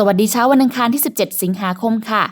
สวัสดีเช้าวันอังคารที่ 17 สิงหาคมค่ะ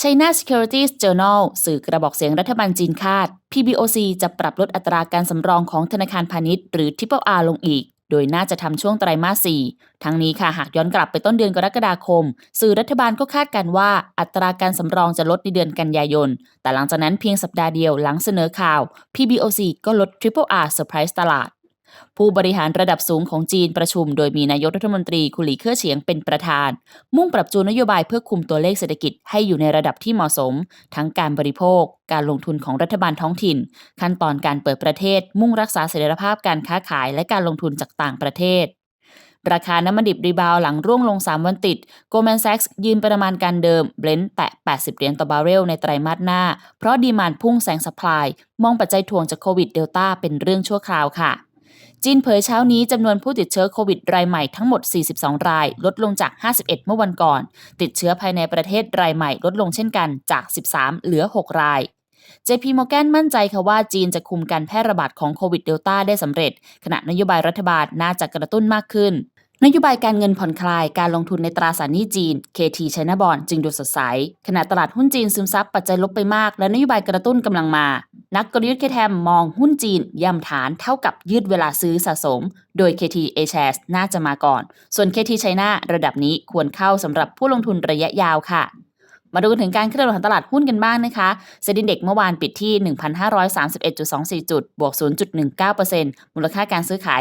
China Securities Journal สื่อกระบอกเสียงรัฐบาลจีนคาด PBOC จะปรับลดอัตราการสำรองของธนาคารพาณิชย์หรือ Triple R ลงอีก โดยน่าจะทำช่วงไตรมาส 4 ทั้งนี้ค่ะหากย้อนกลับไปต้นเดือนกรกฎาคม สื่อรัฐบาลก็คาดการว่าอัตราการสำรองจะลดในเดือนกันยายน แต่หลังจากนั้นเพียงสัปดาห์เดียวหลังเสนอข่าว PBOC ก็ลด Triple R เซอร์ไพรส์ตลาด ผู้บริหารระดับสูงของจีนประชุม โดยมีนายกรัฐมนตรีคุหลีเค่อเฉียงเป็นประธาน มุ่งปรับจูนนโยบายเพื่อคุมตัวเลขเศรษฐกิจให้อยู่ในระดับที่เหมาะสม ทั้งการบริโภค การลงทุนของรัฐบาลท้องถิ่น ขั้นตอนการเปิดประเทศ มุ่งรักษาเสถียรภาพการค้าขายและการลงทุนจากต่างประเทศราคาน้ำมันดิบรีบาวหลังร่วงลง 3 วันติด Goldman Sachs ยืนประมาณการเดิมเบรนท์แตะ 80 เหรียญต่อบาร์เรลในไตรมาสหน้า เพราะดีมานพุ่งแซงสปายมองปัจจัยถ่วงจากโควิดเดลต้าเป็นเรื่องชั่วคราวค่ะ จีนเผยเช้านี้จำนวนผู้ติดเชื้อโควิดรายใหม่ทั้งหมด 42 ราย ลดลงจาก 51 เมื่อวันก่อน ติดเชื้อภายในประเทศรายใหม่ลดลงเช่นกันจาก 13 เหลือ 6 ราย JP Morgan มั่นใจค่ะว่าจีนจะคุมการแพร่ระบาดของโควิดเดลต้าได้สำเร็จ ขณะนโยบายรัฐบาลน่าจะกระตุ้นมากขึ้น นโยบายการเงินผ่อนคลายการลงทุนในตราสารหนี้จีน KT China Bond จึงดูสดใส ขณะตลาดหุ้นจีนซึมซับปัจจัยลบไปมาก และนโยบายกระตุ้นกำลังมา นักกลยุทธ์เคแทมมองหุ้นจีนย่ำฐานเท่ากับยืดเวลาซื้อสะสม โดย KT A Shares น่าจะมาก่อน ส่วน KT China ระดับนี้ควรเข้าสำหรับผู้ลงทุนระยะยาวค่ะ มาดูกันถึงการเคลื่อนไหวของตลาดหุ้นกันบ้างนะคะเซ็นดินเด็กเมื่อวานปิดที่ 1,531.24 จุด บวก 0.19%มูลค่าการซื้อขาย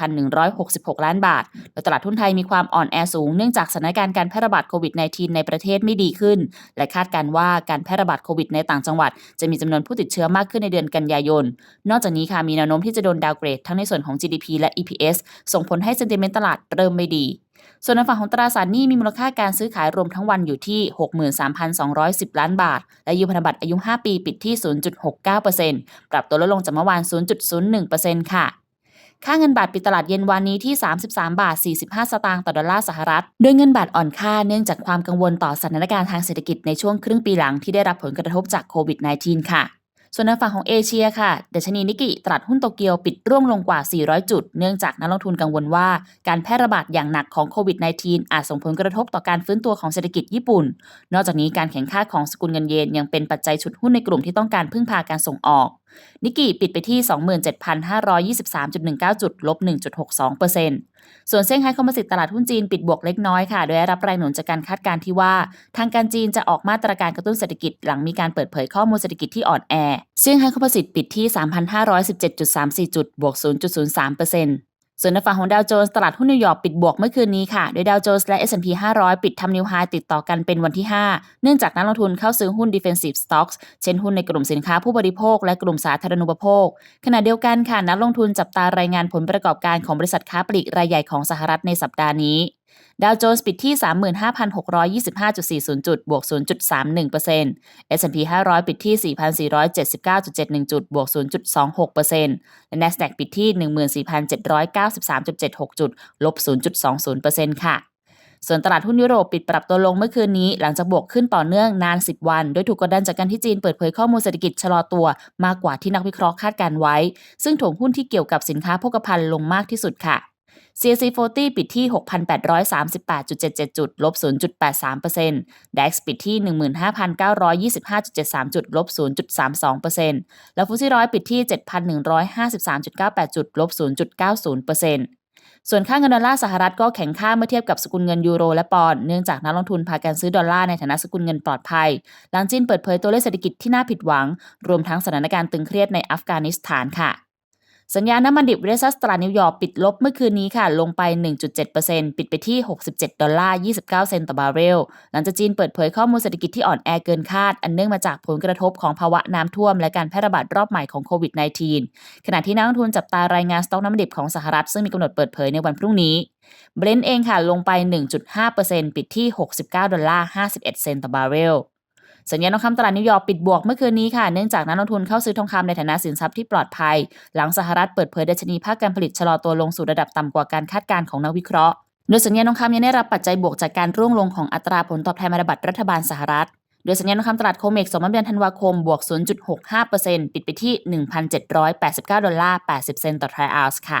77,166 ล้านบาท โดยตลาดหุ้นไทยมีความอ่อนแอสูงเนื่องจากสถานการณ์การแพร่ระบาดโควิด -19 ในประเทศไม่ดีขึ้น และคาดการว่าการแพร่ระบาดโควิดในต่างจังหวัด จะมีจำนวนผู้ติดเชื้อมากขึ้นในเดือนกันยายน นอกจากนี้ค่ะมีแนวโน้มที่จะโดนดาวเกรดทั้งในส่วนของ GDP และ EPS ส่งผลให้เซนติเมนต์ตลาดเริ่มไม่ดี ส่วนในฝั่งของตราสารหนี้มีมูลค่าการซื้อขายรวมทั้งวันอยู่ที่ 63,210 ล้านบาท และยูพันธบัตรอายุ 5 ปีปิดที่ 0.69%ปรับตัวลดลงจากเมื่อวาน 0.01%ค่ะค่าเงินบาทปิดตลาดเย็นวันนี้ที่ 33 บาท 45 สตางค์ต่อดอลลาร์สหรัฐ โดยเงินบาทอ่อนค่าเนื่องจากความกังวลต่อสถานการณ์ทางเศรษฐกิจในช่วงครึ่งปีหลังที่ได้รับผลกระทบจากโควิด -19 ค่ะ ส่วนในฝั่งของเอเชียค่ะดัชนีนิกิตลาดหุ้นโตเกียวปิดร่วงลงกว่า 400 จุด เนื่องจากนักลงทุนกังวลว่าการแพร่ระบาดอย่างหนักของโควิด -19 อาจส่งผลกระทบต่อการฟื้นตัวของเศรษฐกิจญี่ปุ่น นอกจากนี้การแข่งข้าของสกุลเงินเยนยังเป็นปัจจัยฉุดหุ้นในกลุ่มที่ต้องการพึ่งพาการส่งออก นิกกี้ปิดไปที่ 27,523.19 จุดลบ 1.62%ส่วนเซี่ยงไฮ้คอมโพสิตตลาดหุ้นจีนปิดบวกเล็กน้อยค่ะ โดยได้รับแรงหนุนจากการคาดการณ์ที่ว่า ทางการจีนจะออกมาตรการกระตุ้นเศรษฐกิจหลังมีการเปิดเผยข้อมูลเศรษฐกิจที่อ่อนแอ เซี่ยงไฮ้คอมโพสิตปิดที่ 3,517.34 จุดบวก 0.03% ส่วนในฝั่งของดาวโจนส์ตลาดหุ้นนิวยอร์กปิดบวกเมื่อคืนนี้ค่ะ โดยดาวโจนส์และ S&P 500 ปิดทำนิวไฮติดต่อกันเป็นวันที่ 5 เนื่องจากนักลงทุนเข้าซื้อหุ้น defensive stocks เช่นหุ้นในกลุ่มสินค้าผู้บริโภค และกลุ่มสาธารณูปโภค ขณะเดียวกันค่ะนักลงทุนจับตารายงานผลประกอบการของบริษัทค้าปลีกรายใหญ่ของสหรัฐในสัปดาห์นี้ ดาวโจนส์ปิดที่ 35,625.40 จุด บวก 0.31% S&P 500 ปิดที่ 4,479.71 จุด บวก 0.26%และ NASDAQ ปิดที่ 14,793.76 จุด ลบ 0.20%ค่ะส่วนตลาดหุ้นยุโรปปิดปรับตัวลงเมื่อคืนนี้ หลังจากบวกขึ้นต่อเนื่องนาน 10 วัน โดยถูกกดดันจากการที่จีนเปิดเผยข้อมูลเศรษฐกิจชะลอตัวมากกว่าที่นักวิเคราะห์คาดการไว้ ซึ่งถ่วงหุ้นที่เกี่ยวกับสินค้าโภคภัณฑ์ลงมากที่สุดค่ะ CAC 40 ปิดที่ 6,838.77 จุด ลบ 0.83% DAX ปิดที่ 15,925.73 จุด ลบ 0.32%แล้วฟุตซี่ร้อยปิดที่ 7,153.98 จุด ลบ 0.90%ส่วนค่าเงินดอลลาร์สหรัฐก็แข็งค่าเมื่อเทียบกับสกุลเงินยูโรและปอนด์เนื่องจากนักลงทุนพากันซื้อดอลลาร์ในฐานะสกุลเงินปลอดภัย หลังจีนเปิดเผยตัวเลขเศรษฐกิจที่น่าผิดหวัง รวมทั้งสถานการณ์ตึงเครียดในอัฟกานิสถานค่ะ สัญญาณน้ำมันดิบเรซัสตลานิวยอร์กปิดลบเมื่อคืนนี้ค่ะ ลงไป 1.7%ปิดไปที่ 67 ดอลลาร์ 29 เซนต์ต่อบาร์เรล หลังจากจีนเปิดเผยข้อมูลเศรษฐกิจที่อ่อนแอเกินคาด อันเนื่องมาจากผลกระทบของภาวะน้ำท่วม และการแพร่ระบาดรอบใหม่ของโควิด -19 ขณะที่นักลงทุนจับตารายงานสต็อกน้ำมันดิบของสหรัฐซึ่งมีกำหนดเปิดเผยในวันพรุ่งนี้เบรนท์เองค่ะลงไป 1.5%ปิดที่ 69 ดอลลาร์ 51 เซนต์ต่อบาร์เรล สัญญาณทองคำตลาดนิวยอร์กปิดบวกเมื่อคืนนี้ค่ะ เนื่องจากนักลงทุนเข้าซื้อทองคำในฐานะสินทรัพย์ที่ปลอดภัย หลังสหรัฐเปิดเผยดัชนีภาคการผลิตชะลอตัวลงสู่ระดับต่ำกว่าการคาดการณ์ของนักวิเคราะห์ โดยสัญญาณทองคำยังได้รับปัจจัยบวกจากการร่วงลงของอัตราผลตอบแทนพันธบัตรรัฐบาลสหรัฐ โดยสัญญาณทองคำตลาดโคเมกสมเดือนธันวาคมบวก 0.65%ปิดไปที่ 1,789 ดอลลาร์ 80 เซนต์ต่อทรอยออนซ์ค่ะ